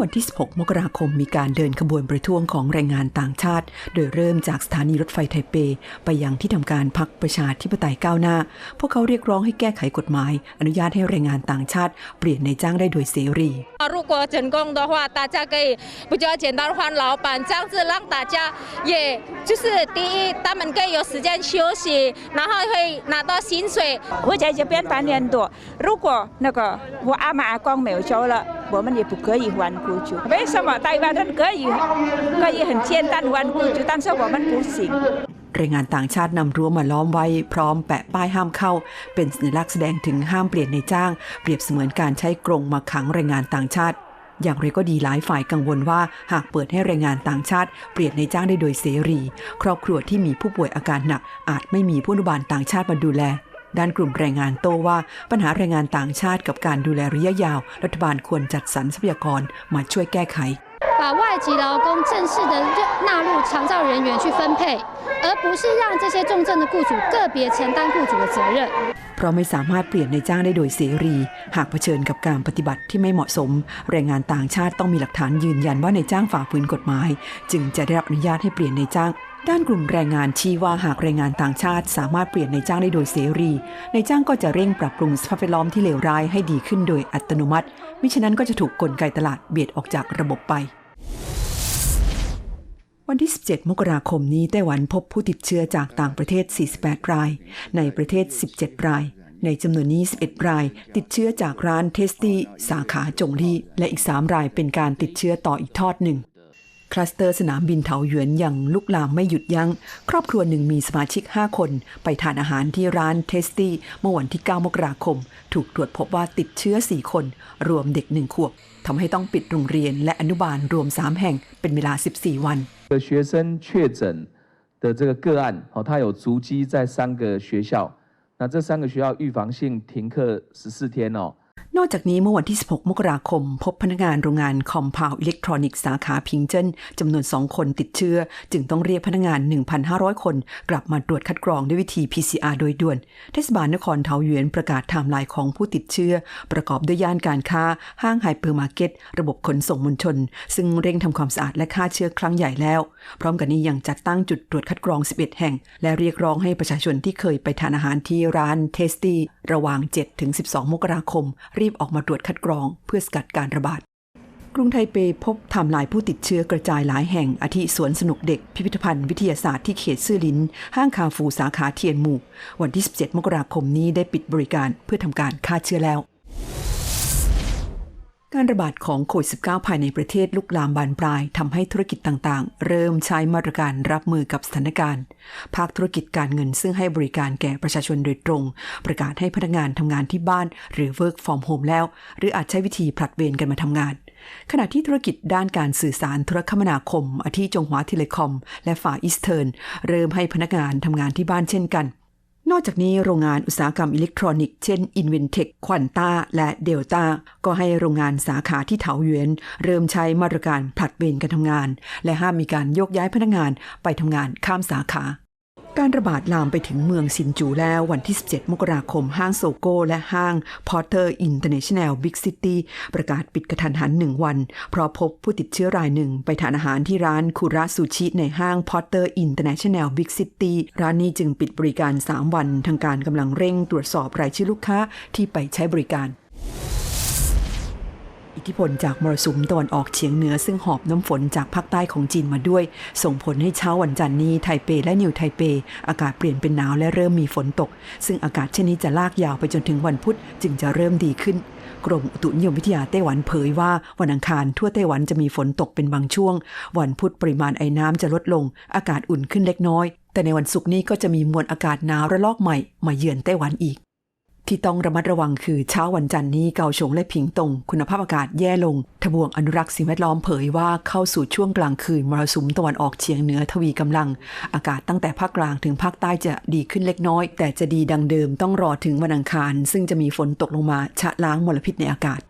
วันที่ 16 มกราคมมีการเดินขบวนประท้วงของแรงงานต่างชาติ โดยเริ่มจากสถานีรถไฟไทเป ไปยังที่ทำการพักประชาธิปไตยก้าวหน้า พวกเขาเรียกร้องให้แก้ไขกฎหมาย อนุญาตให้แรงงานต่างชาติ เปลี่ยนในจ้างได้โดยเสรี 如果成功的话，大家可以比较简单地换老板，这样子让大家也就是第一，他们可以有时间休息，然后会拿到薪水。我在这边八年多，如果那个我阿妈阿公没有走了， 我们也不可以还雇主。为什么台湾人可以可以很简单还雇主，但是我们不行？ แรงงานต่างชาตินำรั้วมาล้อมไว้พร้อมแปะป้ายห้ามเข้า เป็นสัญลักษณ์แสดงถึงห้ามเปลี่ยนในจ้าง เปรียบเสมือนการใช้กรงมาขังแรงงานต่างชาติ อย่างไรก็ดีหลายฝ่ายกังวลว่าหากเปิดให้แรงงานต่างชาติ เปลี่ยนในจ้างได้โดยเสรี ครอบครัวที่มีผู้ป่วยอาการหนัก อาจไม่มีผู้อนุบาลต่างชาติมาดูแล ด้านกลุ่มแรงงานโต้ว่าปัญหาแรงงานต่างชาติกับการดูแลระยะยาว รัฐบาลควรจัดสรรทรัพยากรมาช่วยแก้ไข 把外籍劳工正式的纳入长照人员去分配，而不是让这些重症的雇主个别承担雇主的责任。 เพราะไม่สามารถเปลี่ยนในจ้างได้โดยเสรี หากเผชิญกับการปฏิบัติที่ไม่เหมาะสม แรงงานต่างชาติต้องมีหลักฐานยืนยันว่าในจ้างฝ่าฝืนกฎหมาย จึงจะได้รับอนุญาตให้เปลี่ยนในจ้าง ด้านกลุ่มแรงงานชี้ว่าหากแรงงานต่างชาติ สามารถเปลี่ยนในจ้างได้โดยเสรีในจ้างก็จะเร่งปรับปรุงสภาพแวดล้อมที่เลวร้ายให้ดีขึ้นโดยอัตโนมัติ มิฉะนั้นก็จะถูกกลไกตลาดเบียดออกจากระบบไป วันที่ 17 มกราคมนี้ไต้หวันพบผู้ติดเชื้อจากต่างประเทศ 48 ราย ในประเทศ 17 ราย ในจำนวนนี้ 11 ราย ติดเชื้อจากร้านเทสตี้สาขาจงลี่และอีก 3 รายเป็นการติดเชื้อต่ออีกทอดหนึ่ง คลัสเตอร์สนามบินเถาหยวนยังลุกลามไม่หยุดยัง้ง ครอบครัวหนึ่งมีสมาชิก 5 คน ไปทานอาหารที่ร้านเทสตี้เมื่อวันที่ 9 มกราคม ถูกตรวจพบว่าติดเชื้อ 4 คน รวมเด็ก 1 ขวบทำให้ต้องปิดโรงเรียนและอนุบาลรวม 3 แห่งเป็นเวลา 14 วัน 的学生确诊的这个个案，哦，他有足迹在三个学校，那这三个学校预防性停课十四天哦。 นอกจากนี้เมื่อวันที่ 16 มกราคม พบพนักงานโรงงานคอมพาวอิเล็กทรอนิกส์สาขาพิงเจิ้นจำนวน 2 คนติดเชื้อ จึงต้องเรียกพนักงาน 1,500 คน กลับมาตรวจคัดกรองด้วยวิธี PCR โดยด่วน เทศบาลนครเทาหยวนประกาศไทม์ไลน์ของผู้ติดเชื้อ ประกอบด้วยย่านการค้า ห้างไฮเปอร์มาร์เก็ต ระบบขนส่งมวลชน ซึ่งเร่งทำความสะอาดและฆ่าเชื้อครั้งใหญ่แล้ว พร้อมกันนี้ยังจัดตั้งจุดตรวจคัดกรอง 11 แห่ง และเรียกร้องให้ประชาชนที่เคยไปทานอาหารที่ร้านเทสตี้ระหว่าง 7-12 มกราคมรีบออกมาตรวจคัดกรอง เพื่อสกัดการระบาด กรุงไทเปพบไทม์ไลน์ผู้ติดเชื้อกระจายหลายแห่งอาทิสวนสนุกเด็ก พิพิธภัณฑ์วิทยาศาสตร์ที่เขตซื่อลิน ห้างคาฟูสาขาเทียนหมู่ วันที่ 17 มกราคมนี้ได้ปิดบริการเพื่อทำการฆ่าเชื้อแล้ว การระบาดของโควิด -19 ภายในประเทศลุกลามบานปลายทำให้ธุรกิจต่างๆ เริ่มใช้มาตรการรับมือกับสถานการณ์ ภาคธุรกิจการเงินซึ่งให้บริการแก่ประชาชนโดยตรง ประกาศให้พนักงานทำงานที่บ้าน หรือ work from home แล้ว หรืออาจใช้วิธีผลัดเวรกันมาทำงาน ขณะที่ธุรกิจด้านการสื่อสารโทรคมนาคมอาทิจงหวาเทเลคอม และฝ่ายอีสเทิร์นเริ่มให้พนักงานทำงานที่บ้านเช่นกัน นอกจากนี้โรงงานอุตสาหกรรมอิเล็กทรอนิกส์เช่น Inventec ควอนตาและเดลต้าก็ให้โรงงานสาขาที่เถาหยวนเริ่มใช้มาตรการผลัดเวรกันทำงาน และห้ามมีการโยกย้ายพนักงานไปทำงานข้ามสาขา การระบาดลามไปถึงเมืองซินจูแล้ววันที่ 17 มกราคม ห้างโซโก้และห้าง Porter International Big City ประกาศปิดกระทันหันหนึ่งวัน เพราะพบผู้ติดเชื้อรายหนึ่งไปทานอาหารที่ร้านคุระซูชิในห้าง Porter International Big City ร้านนี้จึงปิดบริการ 3 วัน ทางการกำลังเร่งตรวจสอบรายชื่อลูกค้าที่ไปใช้บริการ อิทธิพลจากมรสุมตะวันออกเฉียงเหนือซึ่งหอบน้ำฝนจากภาคใต้ของจีนมาด้วย ส่งผลให้เช้าวันจันทร์นี้ไทเปและนิวไทเป อากาศเปลี่ยนเป็นหนาวและเริ่มมีฝนตก ซึ่งอากาศเช่นนี้จะลากยาวไปจนถึงวันพุธจึงจะเริ่มดีขึ้นกรมอุตุนิยมวิทยาไต้หวันเผยว่าวันอังคารทั่วไต้หวันจะมีฝนตกเป็นบางช่วง วันพุธปริมาณไอ้น้ำจะลดลง อากาศอุ่นขึ้นเล็กน้อย แต่ในวันศุกร์นี้ก็จะมีมวลอากาศหนาวระลอกใหม่มาเยือนไต้หวันอีก ที่ต้องระมัดระวังคือเช้าวันจันทร์นี้เกาฉงและผิงตง คุณภาพอากาศแย่ลง ทบวงอนุรักษ์สิ่งแวดล้อมเผยว่าเข้าสู่ช่วงกลางคืนมรสุมตะวันออกเฉียงเหนือทวีกำลัง อากาศตั้งแต่ภาคกลางถึงภาคใต้จะดีขึ้นเล็กน้อย แต่จะดีดังเดิมต้องรอถึงวันอังคาร ซึ่งจะมีฝนตกลงมาชะล้างมลพิษในอากาศ